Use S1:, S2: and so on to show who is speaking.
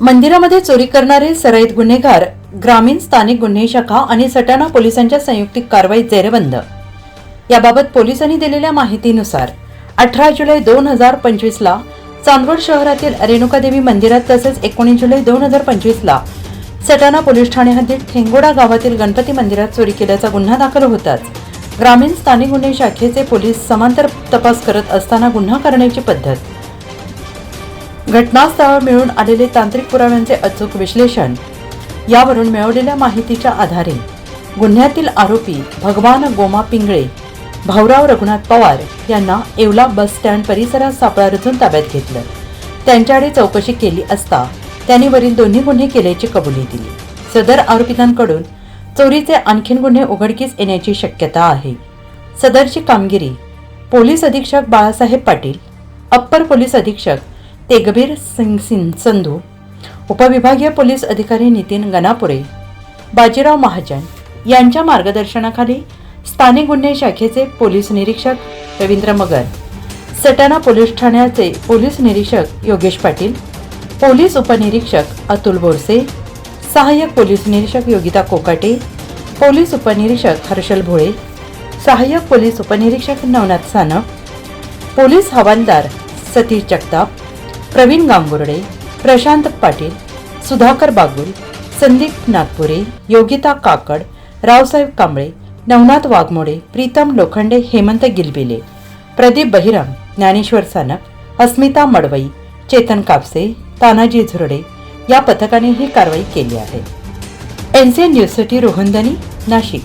S1: मंदिरामध्ये चोरी करणारे सराईत गुन्हेगार ग्रामीण स्थानिक गुन्हे शाखा आणि सटाणा पोलिसांच्या संयुक्तिक कारवाईत जेरबंद. याबाबत पोलिसांनी दिलेल्या माहितीनुसार अठरा जुलै दोन हजार पंचवीसला चांदवड शहरातील रेणुकादेवी मंदिरात तसेच एकोणीस जुलै दोन हजार पंचवीसला सटाणा पोलीस ठाणे हद्दीत ठेंगोडा गावातील गणपती मंदिरात चोरी केल्याचा गुन्हा दाखल होताच ग्रामीण स्थानिक गुन्हे शाखेचे पोलीस समांतर तपास करत असताना गुन्हा करण्याची पद्धत घटनास्थळावर मिळून आलेले तांत्रिक पुराव्यांचे अचूक विश्लेषण यावरून मिळवलेल्या माहितीच्या आधारे गुन्ह्यातील आरोपी भगवान गोमा पिंगळे भाऊराव रघुनाथ पवार यांना येवला बस स्टँड परिसरात सापळा रचून ताब्यात घेतलं. त्यांच्याकडे चौकशी केली असता त्यांनी वरील दोन्ही गुन्हे केल्याची कबुली दिली. सदर आरोपितांकडून चोरीचे आणखीन गुन्हे उघडकीस येण्याची शक्यता आहे. सदरची कामगिरी पोलीस अधीक्षक बाळासाहेब पाटील अप्पर पोलीस अधीक्षक एकबीर सिंग सिंग संधू उपविभागीय पोलीस अधिकारी नितीन गणापुरे बाजीराव महाजन यांच्या मार्गदर्शनाखाली स्थानिक गुन्हे शाखेचे पोलीस निरीक्षक रवींद्र मगर सटाणा पोलीस ठाण्याचे पोलीस निरीक्षक योगेश पाटील पोलीस उपनिरीक्षक अतुल बोरसे सहाय्यक पोलीस निरीक्षक योगिता कोकाटे पोलीस उपनिरीक्षक हर्षल भोळे सहाय्यक पोलीस उपनिरीक्षक नवनाथ सानप पोलीस हवालदार सतीश जगताप प्रवीण गांगुर्डे प्रशांत पाटील सुधाकर बागुल संदीप नागपुरे योगिता काकड रावसाहेब कांबळे नवनाथ वाघमोडे प्रीतम लोखंडे हेमंत गिलबिले प्रदीप बहिराम ज्ञानेश्वर सानप अस्मिता मडवई चेतन कापसे तानाजी झुरडे या पथकाने ही कारवाई केली आहे. एनसीएन न्यूजसाठी रोहनदनी नाशिक.